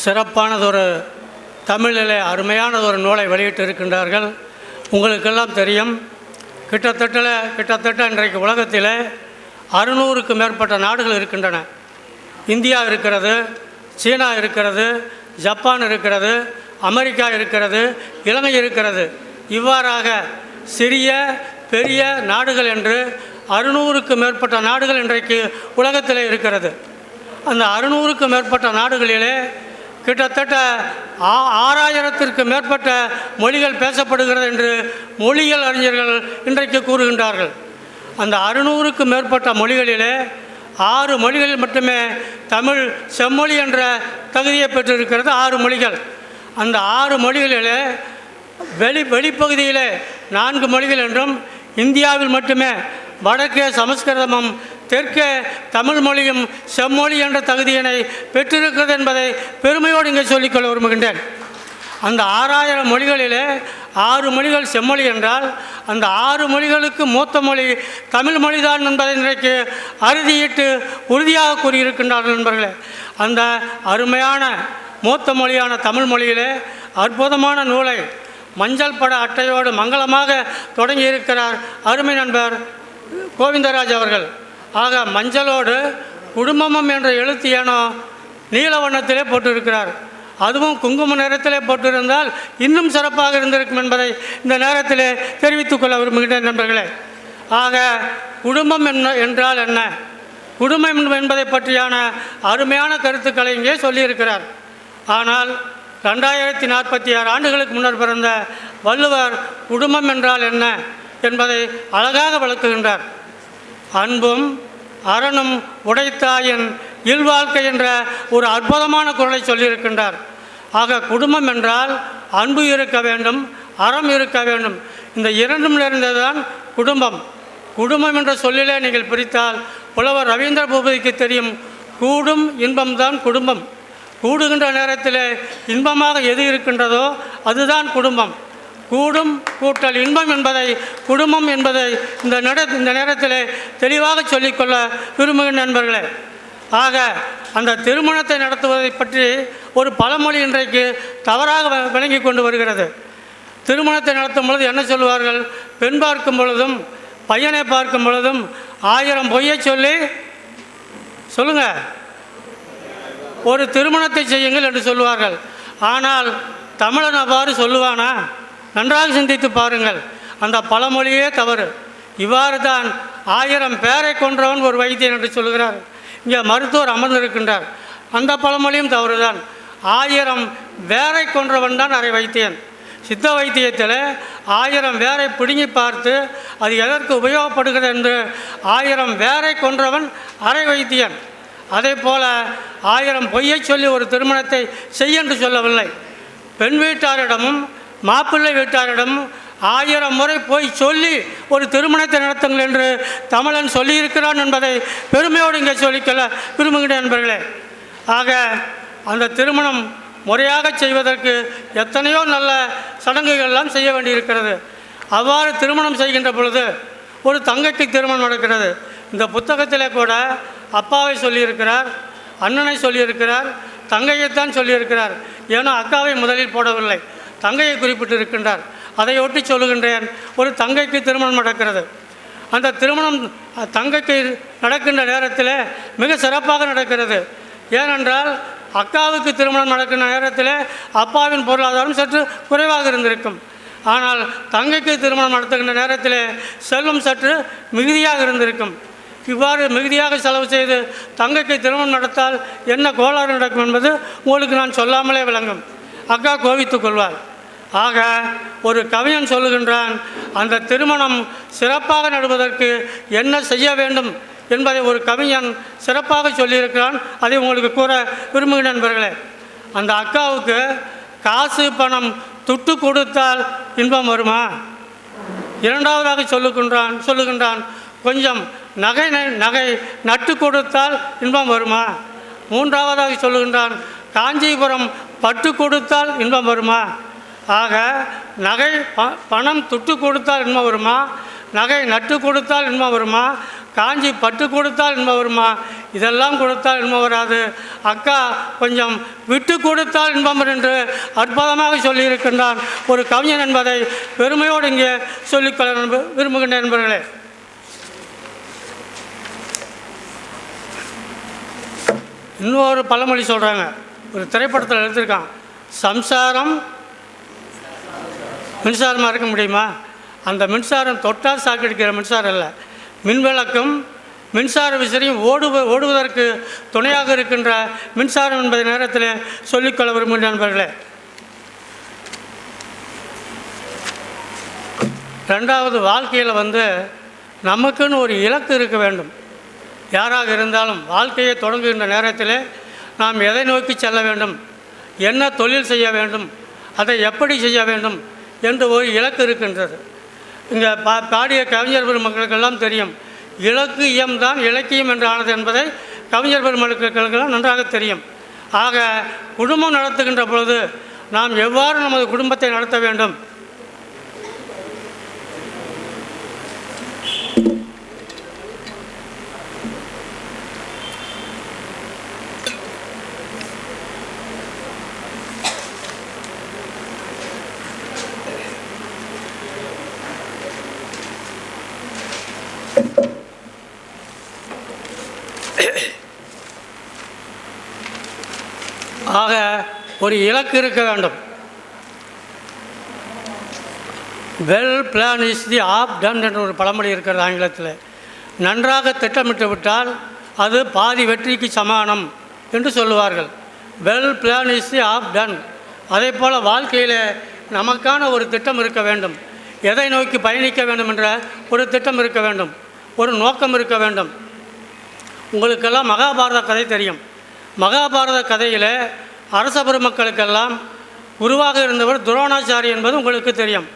சிறப்பானதொரு தமிழிலே அருமையானதொரு நூலை வெளியிட்டு இருக்கின்றார்கள் உங்களுக்கெல்லாம் தெரியும். கிட்டத்தட்ட கிட்டத்தட்ட இன்றைக்கு உலகத்தில் அறுநூறுக்கு மேற்பட்ட நாடுகள் இருக்கின்றன. இந்தியா இருக்கிறது சீனா இருக்கிறது ஜப்பான் இருக்கிறது அமெரிக்கா இருக்கிறது இலங்கை இருக்கிறது. இவ்வாறாக சிறிய பெரிய நாடுகள் என்று அறுநூறுக்கு மேற்பட்ட நாடுகள் இன்றைக்கு உலகத்தில் இருக்கிறது. அந்த அறுநூறுக்கும் மேற்பட்ட நாடுகளிலே கிட்டத்தட்ட ஆ ஆறாயிரத்திற்கு மேற்பட்ட மொழிகள் பேசப்படுகிறது என்று மொழிகள் அறிஞர்கள் இன்றைக்கு கூறுகின்றார்கள். அந்த அறுநூறுக்கும் மேற்பட்ட மொழிகளிலே ஆறு மொழிகளில் மட்டுமே தமிழ் செம்மொழி என்ற தகுதியை பெற்றிருக்கிறது ஆறு மொழிகள். அந்த ஆறு மொழிகளிலே வெளி வெளிப்பகுதியிலே நான்கு மொழிகள் என்றும் இந்தியாவில் மட்டுமே வடக்கே சமஸ்கிருதமும் தெற்கே தமிழ் மொழியும் செம்மொழி என்ற தகுதியினை பெற்றிருக்கிறது என்பதை பெருமையோடு இங்கே சொல்லிக்கொள்ள விரும்புகின்றேன். அந்த ஆறாயிரம் மொழிகளிலே ஆறு மொழிகள் செம்மொழி என்றால் அந்த ஆறு மொழிகளுக்கு மூத்த மொழி தமிழ் மொழிதான் என்பதை இன்றைக்கு அறுதியிட்டு உறுதியாக கூறியிருக்கின்றார்கள் நண்பர்களே. அந்த அருமையான மூத்த மொழியான தமிழ் மொழியிலே அற்புதமான நூலை மஞ்சள் பட அட்டையோடு மங்களமாக தொடங்கியிருக்கிறார் அருமை நண்பர் கோவிந்தராஜ் அவர்கள். ஆக மஞ்சளோடு குடும்பமம் என்ற எழுத்து ஏனோ நீல வண்ணத்திலே போட்டிருக்கிறார். அதுவும் குங்கும நிறத்திலே போட்டிருந்தால் இன்னும் சிறப்பாக இருந்திருக்கும் என்பதை இந்த நேரத்திலே தெரிவித்துக் கொள்ள விரும்புகின்றேன் நண்பர்களே. ஆக குடும்பம் என்ன என்றால் என்ன? குடும்பம் என்பதை பற்றியான அருமையான கருத்துக்களை இங்கே சொல்லியிருக்கிறார். ஆனால் ரெண்டாயிரத்தி நாற்பத்தி ஆறு ஆண்டுகளுக்கு முன்னர் பிறந்த வள்ளுவர் குடும்பம் என்றால் என்ன என்பதை அழகாக விளக்குகின்றார். அன்பும் அரணும் உடைத்தாயின் இல்வாழ்க்கை என்ற ஒரு அற்புதமான குரலை சொல்லியிருக்கின்றார். ஆக குடும்பம் என்றால் அன்பு இருக்க வேண்டும் அறம் இருக்க வேண்டும். இந்த இரண்டும் நிறைந்ததுதான் குடும்பம். குடும்பம் என்ற சொல்லிலே நீங்கள் பிரித்தால் புலவர் ரவீந்திர பூபதிக்கு தெரியும் கூடும் இன்பம்தான் குடும்பம். கூடுகின்ற நேரத்தில் இன்பமாக எது இருக்கின்றதோ அதுதான் குடும்பம். கூடும் கூட்டல் இன்பம் என்பதை குடும்பம் என்பதை இந்த நட இந்த நேரத்தில் தெளிவாக சொல்லிக்கொள்ள விரும்புகின்ற நண்பர்களே. ஆக அந்த திருமணத்தை நடத்துவதை பற்றி ஒரு பழமொழி இன்றைக்கு தவறாக வ- விளங்கி கொண்டு வருகிறது. திருமணத்தை நடத்தும் பொழுது என்ன சொல்வார்கள் பெண் பார்க்கும் பொழுதும் பையனை பார்க்கும் பொழுதும் ஆயிரம் பொய்யை சொல்லி சொல்லுங்கள் ஒரு திருமணத்தை செய்யுங்கள் என்று சொல்லுவார்கள். ஆனால் தமிழன் அவ்வாறு சொல்லுவானா? நன்றாக சிந்தித்து பாருங்கள். அந்த பழமொழியே தவறு. இவ்வாறு தான் ஆயிரம் பேரை கொன்றவன் ஒரு வைத்தியன் என்று சொல்கிறார். இங்கே மருத்துவர் அமர்ந்திருக்கின்றார். அந்த பழமொழியும் தவறுதான். ஆயிரம் வேரை கொன்றவன் தான் அரை வைத்தியன். சித்த வைத்தியத்தில் ஆயிரம் வேரை பிடுங்கி பார்த்து அது எதற்கு உபயோகப்படுகிறது என்று ஆயிரம் வேரை கொன்றவன் அரை வைத்தியன். அதே போல ஆயிரம் பொய்யை சொல்லி ஒரு திருமணத்தை செய்ய என்று சொல்லவில்லை. பெண் வீட்டாரிடமும் மாப்பிள்ளை வீட்டாரிடம் ஆயிரம் முறை போய் சொல்லி ஒரு திருமணத்தை நடத்துங்கள் என்று தமிழன் சொல்லியிருக்கிறான் என்பதை பெருமையோடு இங்கே சொல்லிக்கொள்ள விரும்புகிறேன் நண்பர்களே. ஆக அந்த திருமணம் முறையாக செய்வதற்கு எத்தனையோ நல்ல சடங்குகள்லாம் செய்ய வேண்டியிருக்கிறது. அவ்வாறு திருமணம் செய்கின்ற பொழுது ஒரு தங்கைக்கு திருமணம் நடக்கிறது. இந்த புத்தகத்திலே கூட அப்பாவை சொல்லியிருக்கிறார் அண்ணனை சொல்லியிருக்கிறார் தங்கையைத்தான் சொல்லியிருக்கிறார். ஏன்னா அக்காவை முதலில் போடவில்லை. தங்கையை குறிப்பிட்டு இருக்கின்றார் அதை ஒட்டி சொல்லுகின்றேன். ஒரு தங்கைக்கு திருமணம் நடக்கிறது. அந்த திருமணம் தங்கைக்கு நடக்கின்ற நேரத்தில் மிக சிறப்பாக நடக்கிறது. ஏனென்றால் அக்காவுக்கு திருமணம் நடக்கின்ற நேரத்தில் அப்பாவின் பொருளாதாரம் சற்று குறைவாக இருந்திருக்கும். ஆனால் தங்கைக்கு திருமணம் நடத்துகின்ற நேரத்தில் செல்வம் சற்று மிகுதியாக இருந்திருக்கும். இவ்வாறு மிகுதியாக செலவு செய்து தங்கைக்கு திருமணம் நடத்தால் என்ன கோளாறு நடக்கும் என்பது உங்களுக்கு நான் சொல்லாமலே விளங்கும். அக்கா கோவித்துக் கொள்வார் ஆக ஒரு கவிஞன் சொல்லுகின்றான் அந்த திருமணம் சிறப்பாக நடுவதற்கு என்ன செய்ய வேண்டும் என்பதை ஒரு கவிஞன் சிறப்பாக சொல்லியிருக்கிறான். அதை உங்களுக்கு கூற விரும்புகிறேன் நண்பர்களே. அந்த அக்காவுக்கு காசு பணம் துட்டு கொடுத்தால் இன்பம் வருமா? இரண்டாவதாக சொல்லுகின்றான் சொல்லுகின்றான் கொஞ்சம் நகை ந- நகை நட்டு கொடுத்தால் இன்பம் வருமா? மூன்றாவதாக சொல்லுகின்றான் காஞ்சிபுரம் பட்டு கொடுத்தால் இன்பம் வருமா? ஆக நகை ப பணம் துட்டு கொடுத்தால் இன்மை வருமா? நகை நட்டு கொடுத்தால் இன்மை வருமா? காஞ்சி பட்டு கொடுத்தால் இன்மை வருமா? இதெல்லாம் கொடுத்தால் இன்பம் வராது. அக்கா கொஞ்சம் விட்டு கொடுத்தால் இன்பம் வரும் என்று அற்புதமாக சொல்லியிருக்கின்றான் ஒரு கவிஞன் என்பதை பெருமையோடு இங்கே சொல்லிக்கொள்ள நண்ப- விரும்புகின்ற நண்பர்களே. இன்னொரு பழமொழி சொல்கிறாங்க ஒரு திரைப்படத்தில் எடுத்திருக்கான் சம்சாரம் மின்சாரமாக இருக்க முடியுமா? அந்த மின்சாரம் தொட்டால் சாக்கடிக்கிற மின்சாரம் இல்லை மின்விளக்கும் மின்சார விசிறியும் ஓடுவ ஓடுவதற்கு துணையாக இருக்கின்ற மின்சாரம் என்பதை நேரத்தில் சொல்லிக்கொள்ள விரும்புகின்ற நண்பர்களே. ரெண்டாவது வாழ்க்கையில் வந்து நமக்குன்னு ஒரு இலக்கு இருக்க வேண்டும். யாராக இருந்தாலும் வாழ்க்கையை தொடங்குகின்ற நேரத்தில் நாம் எதை நோக்கி செல்ல வேண்டும்? என்ன தொழில் செய்ய வேண்டும்? அதை எப்படி செய்ய வேண்டும்? என்று ஒரு இலக்கு இருக்கின்றது. இங்கே பா பாடிய கவிஞர் பெருமக்களுக்கெல்லாம் தெரியும். இலக்கு இயம்தான் இலக்கியம் என்று ஆனது என்பதை கவிஞர் பெருமக்களுக்கெல்லாம் நன்றாக தெரியும். ஆக குடும்பம் நடத்துகின்ற பொழுது நாம் எவ்வாறு நமது குடும்பத்தை நடத்த வேண்டும் ஆக ஒரு இலக்கு இருக்க வேண்டும். Well plan is the half done என்ற ஒரு பழமொழி இருக்கிறது ஆங்கிலத்தில். நன்றாக திட்டமிட்டு விட்டால் அது பாதி வெற்றிக்கு சமானம் என்று சொல்லுவார்கள். Well plan is the half done அதே போல் வாழ்க்கையில் நமக்கான ஒரு திட்டம் இருக்க வேண்டும். எதை நோக்கி பயணிக்க வேண்டும் என்ற ஒரு திட்டம் இருக்க வேண்டும். ஒரு நோக்கம் இருக்க வேண்டும். உங்களுக்கெல்லாம் மகாபாரத கதை தெரியும். மகாபாரத கதையில் அரச பெருமக்களுக்கெல்லாம் குருவாக இருந்தவர் துரோணாச்சாரி என்பது உங்களுக்கு தெரியும்.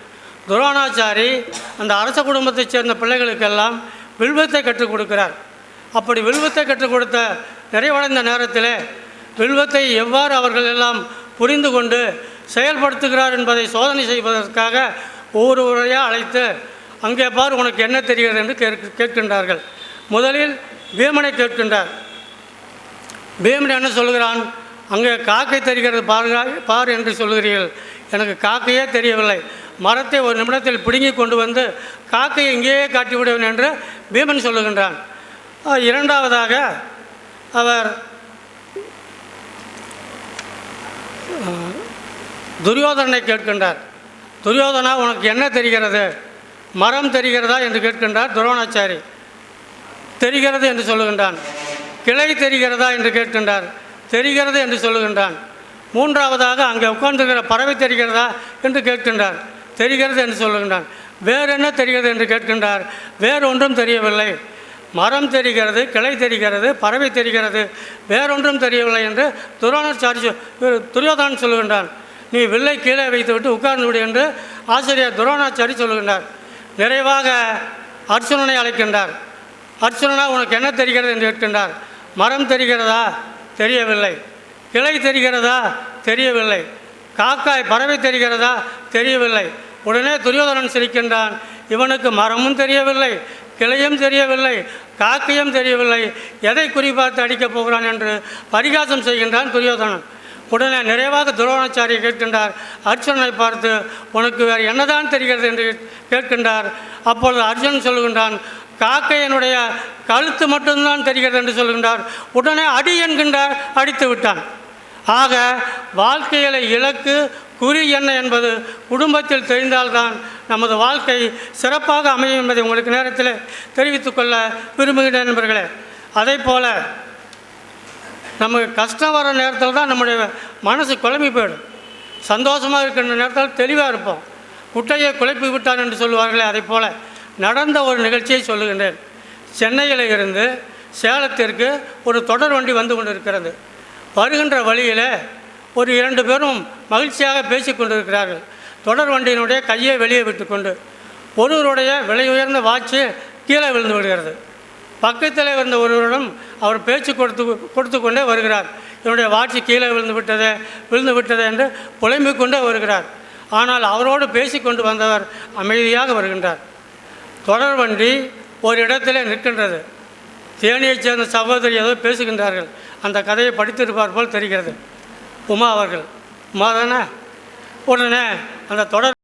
துரோணாச்சாரி அந்த அரச குடும்பத்தைச் சேர்ந்த பிள்ளைகளுக்கெல்லாம் வில்வத்தை கற்றுக் கொடுக்கிறார். அப்படி வில்வத்தை கற்றுக் கொடுத்த நிறைவடைந்த நேரத்தில் வில்வத்தை எவ்வாறு அவர்கள் எல்லாம் புரிந்து கொண்டு செயல்படுத்துகிறார் என்பதை சோதனை செய்வதற்காக ஒவ்வொருவரையாக அழைத்து அங்கே பார் உனக்கு என்ன தெரிகிறது? என்று கேட்க கேட்கின்றார்கள். முதலில் பீமனை கேட்கின்றார். பீமன் என்ன சொல்கிறான்? அங்கே காக்கை தெரிகிறது பாருங்கள் பார் என்று சொல்கிறீர்கள் எனக்கு காக்கையே தெரியவில்லை. மரத்தை ஒரு நிமிடத்தில் பிடுங்கி கொண்டு வந்து காக்கையை இங்கேயே காட்டிவிடுவேன் என்று பீமன் சொல்லுகின்றான். இரண்டாவதாக அவர் துரியோதனை கேட்கின்றார். துரியோதனா உனக்கு என்ன தெரிகிறது? மரம் தெரிகிறதா என்று கேட்கின்றார் துரோணாச்சாரி. தெரிகிறது என்று சொல்லுகின்றான். கிளை தெரிகிறதா என்று கேட்கின்றார். தெரிகிறது என்று சொல்லுகின்றான். மூன்றாவதாக அங்கே உட்கார்ந்துருக்கிற பறவை தெரிகிறதா என்று கேட்கின்றார். தெரிகிறது என்று சொல்லுகின்றான். வேறு என்ன தெரிகிறது என்று கேட்கின்றார். வேறு ஒன்றும் தெரியவில்லை. மரம் தெரிகிறது கிளை தெரிகிறது பறவை தெரிகிறது. வேறொன்றும் தெரியவில்லை என்று துரோணாச்சாரி சொ- துரியோதனன் சொல்லுகின்றான். நீ வில்லை கீழே வைத்துவிட்டு உட்கார்ந்து விடு என்று ஆசிரியர் துரோணாச்சாரி சொல்லுகின்றார். நிறைவாக அர்ச்சுனனை அழைக்கின்றார். அர்ச்சுனனா உனக்கு என்ன தெரிகிறது என்று கேட்கின்றார். மரம் தெரிகிறதா? தெரியவில்லை. கிளை தெரிகிறதா? தெரியவில்லை. காக்காய் பறவை தெரிகிறதா? தெரியவில்லை. உடனே துரியோதனன் சிரிக்கின்றான். இவனுக்கு மரமும் தெரியவில்லை கிளையும் தெரியவில்லை காக்கையும் தெரியவில்லை. எதை குறிபார்த்து அடிக்கப் போகிறான் என்று பரிகாசம் செய்கின்றான் துரியோதனன். உடனே நிறைவாக துரோணாச்சாரியை கேட்கின்றார் அர்ஜுனனை பார்த்து உனக்கு வேறு என்னதான் தெரிகிறது? என்று கேட்கின்றார். அப்பொழுது அர்ஜுனன் சொல்கின்றான் காக்கையனுடைய கழுத்து மட்டும்தான் தெரிகிறது என்று சொல்கின்றார். உடனே அடி என்கின்றார் அடித்து விட்டான். ஆக வாழ்க்கையில் இலக்கு குறி என்ன என்பது குடும்பத்தில் தெரிந்தால்தான் நமது வாழ்க்கை சிறப்பாக அமையும் என்பதை உங்களுக்கு நேரத்தில் தெரிவித்துக்கொள்ள விரும்புகிறேன் விரும்புகின்ற நண்பர்களே. அதே போல் நமக்கு கஷ்டம் வர நேரத்தில் தான் நம்முடைய மனசு குழம்பி போயிடும். சந்தோஷமாக இருக்கின்ற நேரத்தில் தெளிவாக இருப்போம். குட்டையை குழப்பி விட்டான் என்று சொல்லுவார்களே அதை போல் நடந்த ஒரு நிகழ்ச்சியை சொல்லுகின்றேன். சென்னையில் இருந்து சேலத்திற்கு ஒரு தொடர் வண்டி வந்து கொண்டிருக்கிறது. வருகின்ற வழியில் ஒரு இரண்டு பேரும் மகிழ்ச்சியாக பேசி கொண்டிருக்கிறார்கள். தொடர் வண்டியினுடைய கையை வெளியே விட்டுக்கொண்டு ஒருவருடைய விலை உயர்ந்த வாட்சு கீழே விழுந்து விடுகிறது. பக்கத்தில் இருந்த ஒருவரிடம் அவர் பேச்சு கொடுத்து கொடுத்து கொண்டே வருகிறார். என்னுடைய வாட்சி கீழே விழுந்து விட்டதே விழுந்து விட்டதே என்று புலம்பிக் கொண்டே வருகிறார். ஆனால் அவரோடு பேசி கொண்டு வந்தவர் அமைதியாக வருகின்றார். தொடர் வண்டி ஒரு இடத்துல நிற்கின்றது. தேனியைச் சேர்ந்த சகோதரி ஏதோ பேசுகின்றார்கள். அந்த கதையை படித்திருப்பார் போல் தெரிகிறது. உமா அவர்கள் உமா தானே? உடனே அந்த தொடர்